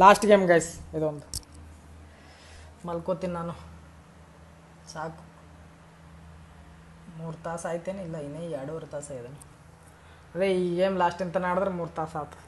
Last game guys ಇದೊಂದು. ಮಲ್ಕೋತೀನಿ ನಾನು. ಸಾಕು. ಮೂರು ತಾಸು ಆಯ್ತೇನೆ? ಇಲ್ಲ ಇನ್ನೇ ಎರಡೂವರೆ ತಾಸು ಆಗಿದೆ ಅದೇ ಈ ಗೇಮ್ ಲಾಸ್ಟ್ ಅಂತ ನಾಡಿದ್ರೆ ಮೂರು ತಾಸು ಆಯ್ತು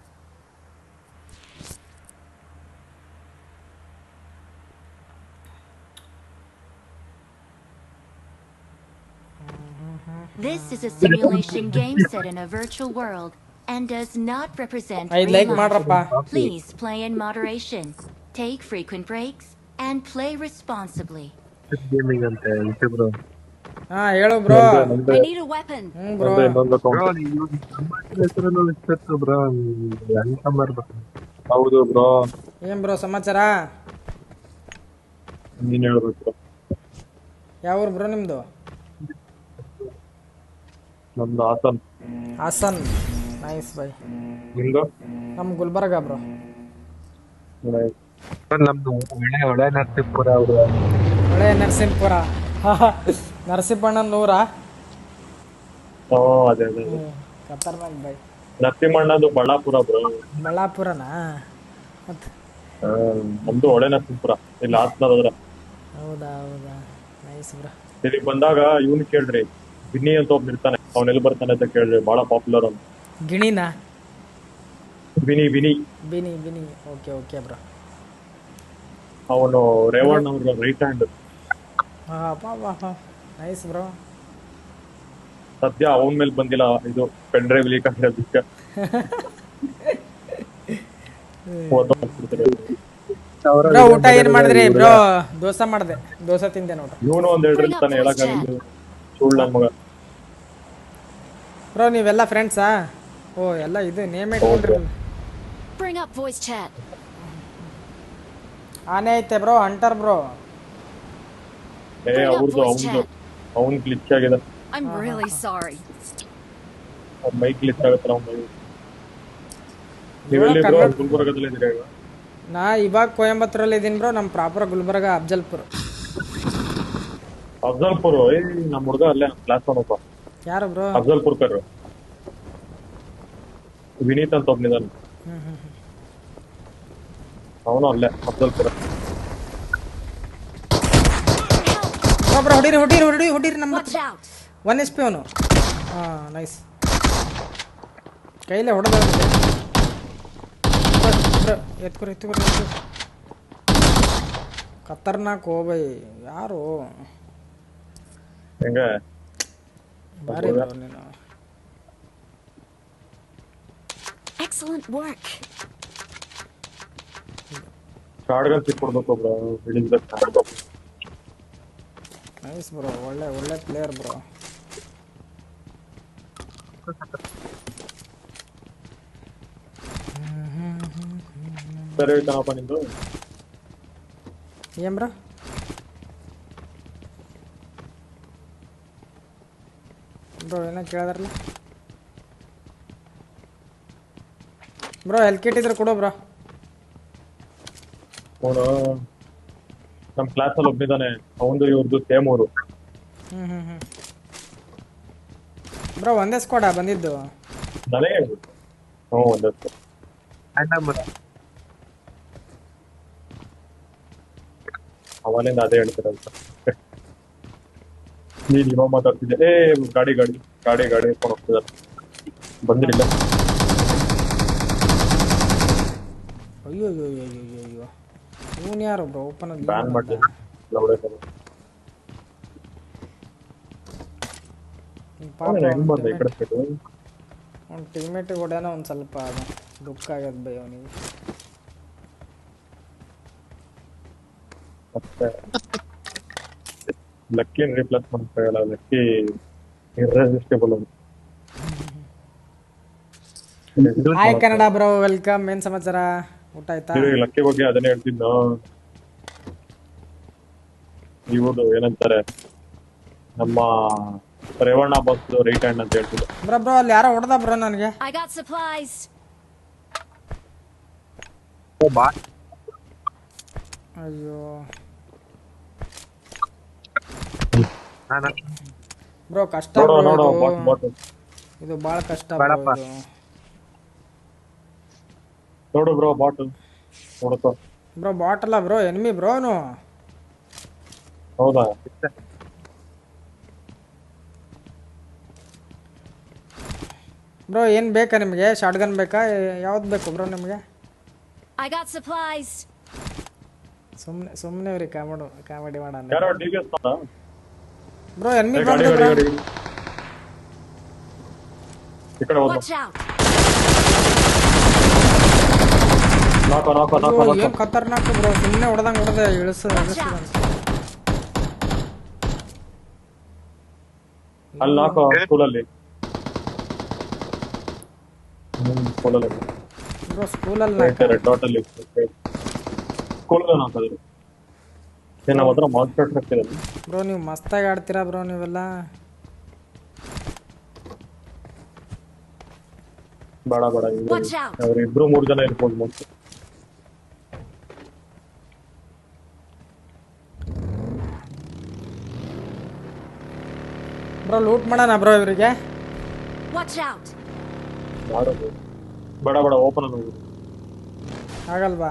This is a simulation game set in a virtual world. And does not represent real like life. ಮಾಡ್ರಪ್ಪ Please play in moderation, take frequent breaks, and play responsibly. Gaming ಅಂತೆ ಯೂಟ್ಯೂಬ್ರು ಹಾಂ ಹೇಳು bro I need a weapon. ಹ್ಞೂ bro ಇನ್ನೊಂದು bro ಹೆಸರನ್ನು ಇಷ್ಟು bro ಎಂತ ಮಾಡ್ಬೇಕು ಹೌದು ಬ್ರೋ ಏನ್ ಬ್ರೋ ಸಮಾಚಾರ ನೀನ್ ಹೇಳ್ಬೇಕು ಯಾವ ಊರು ಬ್ರೋ ನಿಮ್ದು ನಮ್ದು ಹಾಸನ್ ಹಾಸನ್ ನೈಸ್ ಬೈ ನಿಮ್ದು? ನಮ್ಮ ಗುಲ್ಬರ್ಗ ಬ್ರೋ ನಮ್ದು ಒಳ್ಳೆ ಒಳ್ಳೆ ನರಸೀಪುರ ಅವರು. ಒಳ್ಳೆ ನರಸಿಂಹಪುರ ನರಸಿಂಹಣ್ಣನ ನೂರ ಓ ಅದೇ ಅದೇ. ಖತರ್ನಾಕ್ ಬೈ ನರಸಿಂಹಣ್ಣದು ಬಳ್ಳಾಪುರ ಬ್ರೋ ಬಳ್ಳಾಪುರನಾ? ಮತ್ತು ನಮ್ದು ಒಳ್ಳೆ ನರಸಿಂಹಪುರ ಇಲ್ಲಿ ಹಾಸನ ಹತ್ರ ಹೌದಾ ಹೌದಾ. ನೈಸ್ ಬ್ರೋ ಇಲ್ಲಿ ಬಂದಾಗ ಇವ್ನು ಕೇಳ್ರಿ. ಬಿನ್ನಿ ಅಂತ ಒಬ್ಬ ಇರ್ತಾನೆ. ಅವ್ನ ಎಲ್ಲಿ ಬರ್ತಾನೆ ಅಂತ ಕೇಳ್ರಿ. ಬಹಳ ಪಾಪ್ಯುಲರ್ ಅವ್ನು. ಗಿಣಿನಾ? ಬಿನಿ ಬಿನಿ ಬಿನಿ ಬಿನಿ ಓಕೆ ಓಕೆ ಬ್ರೋ. ಅವನು ರೇವಣ್ಣ ಅವರ ರೈಟ್ ಹ್ಯಾಂಡ್ ಹಾ ಬಾ ಬಾ ಹಾ ನೈಸ್ ಬ್ರೋ. ಸದ್ಯ ಅವನ ಮೇಲೆ ಬಂದಿಲ್ಲ ಇದು ಪೆನ್ ಡ್ರೈವ್ ಲೀಕ್ ಆಗಿರೋದಕ್ಕೆ. ಬ್ರೋ ಊಟ ಏನು ಮಾಡಿದ್ರಿ? ಬ್ರೋ ದೋಸೆ ಮಾಡಿದೆ. ದೋಸೆ ತಿಂದೆ ನೋಡ್ರಿ. ಇವನು ಒಂದ್ ಎರಡು ಇರ್ತಾನೆ ಹೇಳಕ್ಕಾಗಿಲ್ಲ ಸುಳ್ಳು ಮಗ ಬ್ರೋ ನೀವೆಲ್ಲ ಫ್ರೆಂಡ್ಸಾ ಓ ಎಲ್ಲ ಇದು ನೇಮ್ ಇಟ್ಕೊಂಡ್ರಿ Bring up voice chat. ಆನೆ ಐತೆ ಬ್ರೋ ಹಂಟರ್ ಬ್ರೋ ಏ ಅವರ್ದು chat. ಅವ್ನ್ ಗ್ಲಿಚ್ ಆಗಿದೆ. I'm really sorry. ಅವ್ನ ಮೈಕ್ ಗ್ಲಿಚ್ ಆಗತ್ತೆ ಅವ್ನ ನೀವೆಲ್ಲಿ ಬ್ರೋ ಗುಲ್ಬರ್ಗದಲ್ಲಿ ಇದ್ದೀರಾ ಈಗ ನಾ ಇವಾಗ ಕೊಯಂಬತ್ತೂರಲ್ಲಿ ಇದೀನಿ ಬ್ರೋ ನಮ್ಮ ಪ್ರಾಪರ್ ಗುಲ್ಬರ್ಗ ಅಫ್ಜಲ್ಪುರ್. ಅಫ್ಜಲ್ಪುರ್? ಏ ನಮ್ಮ ಹುಡುಗ ಅಲ್ಲೇ ಕ್ಲಾಸ್ ಅವನಪ್ಪ ಯಾರು ಬ್ರೋ ಅಫ್ಜಲ್ಪುರ್ ಕರ್ ವಿನೀತ್ ಅಂತ ಹ್ಮ್. ಅವನು ಅಲ್ಲೇ ಅಫ್ಜಲ್ಪುರ ಬ್ರೋ ಬ್ರೋ ಹೊಡೀರಿ ಹೊಡೀರಿ ಹೊಡೀರಿ ಹೊಡೀರಿ ನಮ್ಮ ಒನ್ ಎಸ್ ಪಿ ಅವನು. ಹಾಂ ನೈಸ್ ಕೈಲೇ ಹೊಡೆದ ಎತ್ಕೊರಿ ಎತ್ಕೊರಿ ಖತರ್ನಾಕ್ ಹೋ ಬೈ ಯಾರು? ಹೆಂಗ? ಬಾರಿ ನೀನು? Excellent work. ಶಾರ್ಟ್ ಗನ್ ಸಿಕ್ ಕೊಡ್ಬೇಕು ಬ್ರೋ ಬಿಲ್ಡಿಂಗ್ ನೈಸ್ ಬ್ರೋ ಒಳ್ಳೆ ಒಳ್ಳೆ ಪ್ಲೇಯರ್ ಬ್ರೋ ಸರಿ ಹೋಯ್ತಾನಪ್ಪ ನಿಂದು ಏನ್ ಬ್ರೋ ಬ್ರೋ ಏನೋ ಕೇಳಿದ್ರಲ್ಲ ಬ್ರೋ ಹೆಲ್ತ್ ಕಿಟ್ ಇದ್ರೆ ಕೊಡು ಬ್ರೋ. ಕೊಡೋ ನಮ್ ಕ್ಲಾಸ್ ಅಲ್ಲಿ ಒಬ್ನಿದಾನೆ. ಅವನು ಇವ್ರದ್ದು ಸೇಮ್ ಊರು. ಬ್ರೋ ಒಂದೇ ಸ್ಕ್ವಾಡ ಬಂದಿದ್ದು? ನನಗೆ ಹ್ಞೂ ಒಂದಷ್ಟು ಅವನಿಂದ ಅದೇ ಹೇಳ್ತಿರಂತ ನೀನ್ ಇವಾಗ ಮಾತಾಡ್ತಿದ್ದೆ. ಏ ಗಾಡಿ ಗಾಡಿ ಗಾಡಿ ಗಾಡಿ ಎತ್ಕೊಂಡು ಹೋಗ್ತಿದ್ದಾರೆ ಬಂದಿರಿಲ್ಲ ಅಯ್ಯೋ ಅಯ್ಯೋ ಅಯ್ಯೋ ಅಯ್ಯೋ ಅಯ್ಯೋ ಇವನು ಯಾರು ಬ್ರೋ ಓಪನ್ ಬ್ಯಾನ್ ಮಾಡ್ತೀನಿ. ಲೌಡೆ ಪಾಪ ಹೆಂಗ್ ಬಂದ ಈ ಕಡೆ ಸೈಡು ಅವ್ನ ಟೀಮೇಟ್ ಹೊಡ್ಯಾನ ಒಂದು ಸ್ವಲ್ಪ ಅದು. ದುಃಖ ಆಗ್ಯದ ಬೈ ಅವನಿಗೆ. ಮತ್ತೆ ಲಕ್ಕಿ ರಿಪ್ಲೇಸ್ ಮಾಡ್ತಾಗಲ್ಲ ಲಕ್ಕಿ ಇರ್ರೆಸಿಸ್ಟೇಬಲ್ ಅವನು. ಹಾಯ್ ಕನ್ನಡ ಬ್ರೋ ವೆಲ್ಕಮ್ ಏನು ಸಮಾಚಾರ? ಊಟ ಆಯ್ತಾ? ಲಕ್ಕಿ ಬಗ್ಗೆ ಅದನ್ನ ಹೇಳ್ತಿದ್ನು ಇವರು ಏನಂತಾರೆ? ನಮ್ಮ ರೇವಣ್ಣ ಬಾಸ್ ರೈಟ್ ಹ್ಯಾಂಡ್ ಅಂತ ಹೇಳ್ತಿದ್ರು. ಬ್ರೋ ಬ್ರೋ ಅಲ್ಲಿ ಯಾರೋ ಹೊಡೆದ ಬ್ರೋ ನನಗೆ? I got supplies. ಅಯ್ಯೋ. ಬ್ರೋ ಕಷ್ಟ ಬ್ರೋ bro ನೋಡೋ ಇದು. Bot bot. ಇದು ಭಾಳ ಕಷ್ಟ ಬ್ರೋ ಬೇಡಪ್ಪ. ಇದು. ನೋಡು ಬ್ರೋ ಬಾಟ್ ನೋಡ್ಕೋ ಬ್ರೋ ಬಾಟಲ್ಲ ಬ್ರೋ ಎನಿಮಿ ಬ್ರೋ ಅವನು ಹೌದಾ ಬ್ರೋ ಏನು ಬೇಕಾ ನಿಮಗೆ ಶಾರ್ಟ್ ಗನ್ ಬೇಕಾ ಯಾವ್ದು ಬೇಕು ಬ್ರೋ ನಿಮಗೆ I got supplies. ಸುಮ್ಮನೆ ಸುಮ್ಮನೆ ಅವ್ರಿ ಕಾಮಿಡಿ ಕಾಮಿಡಿ ಮಾಡೋಣ ಯಾರೋ D V S bro enemy ಗಾಡಿ ಬಂದು ಗಾಡಿ ಬ್ರೋ ಗಾಡಿ ಈ ಕಡೆ ಹೋದ Watch out. ನಾಕ ನಾಕ ನಾಕ ನಾಕ ಖತರ್ನಾಕ್ ಬ್ರೋ? ಸುಮ್ಮನೆ ಹೊಡೆದಂಗೆ ಹೊಡೆದೆ ಇಳಿಸು. ಅಲ್ಲಿ ನಾಕ ಸ್ಕೂಲಲ್ಲಿ ಬ್ರೋ ನಾಕದ್ರು ಏನ್ ನಮ್ಮ ಹತ್ರ ಮಾನ್ಸ್ಟರ್ ಟ್ರಕ್ ಇದೆ. ಬ್ರೋ ನೀವು ಮಸ್ತಾಗಿ ಆಡ್ತೀರಾ ಬ್ರೋ ನೀವೆಲ್ಲ? ಬೇಡ ಬೇಡ ಇಬ್ರು ಮೂರು ಜನ ಇರ್ಬೋದು ಮುಂಚೆ ಬ್ರೋ ಲೂಟ್ ಮಾಡಣ ಬ್ರೋ ಇವರಿಗೆ. ವಾಚ್ ಔಟ್ ಬಡ ಬಡ ಬೇಡ ಓಪನ್ ಅನ್ನು ಆಗಲ್ವಾ?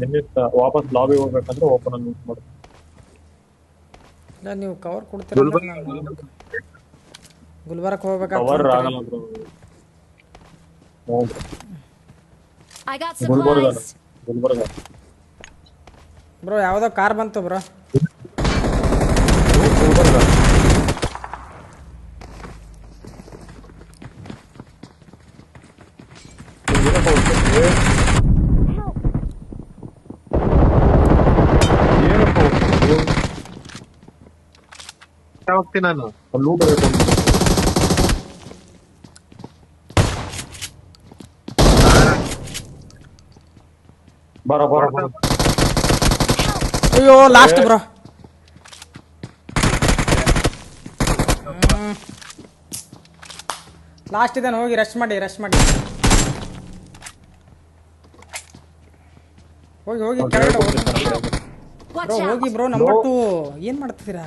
ನಿಮ್ಮಿಂದ ವಾಪಸ್ ಲಾಬಿ ಹೋಗ್ಬೇಕಂದ್ರೆ ಓಪನ್ ಅನ್ನು ಯೂಸ್ ಮಾಡು. ಇಲ್ಲ ನೀವು ಕವರ್ ಕೊಡ್ತೀರಾ ಗುಲ್ಬರ್ಗ್ ಗುಲ್ಬರ್ಗಕ್ಕೆ ಕವರ್ ಆಗಲ್ಲ bro. I got supplies. Gulbarga. Bro ಯಾವುದೋ ಕಾರ್ ಬಂತು ಬ್ರೋ. ಹೋಗ್ತೀನಿ ನಾನು ಅಲ್ಲಿ ಲೂಟ್ ಬರೋ ಬರೋ ಬರ. ಅಯ್ಯೋ ಲಾಸ್ಟ್ ಬ್ರೋ ಲಾಸ್ಟ್ ಇದ್ದಾನೆ ಹೋಗಿ ರಶ್ ಮಾಡಿ ರಶ್ ಮಾಡಿ. ಹೋಗಿ ಹೋಗಿ ಕೆಳಗಡೆ ಹೋಗಿ. ಬ್ರೋ ಹೋಗಿ. ಬ್ರೋ ನಂಬರ್ ಟು ಏನ್ ಮಾಡ್ತಿದ್ದೀರಾ?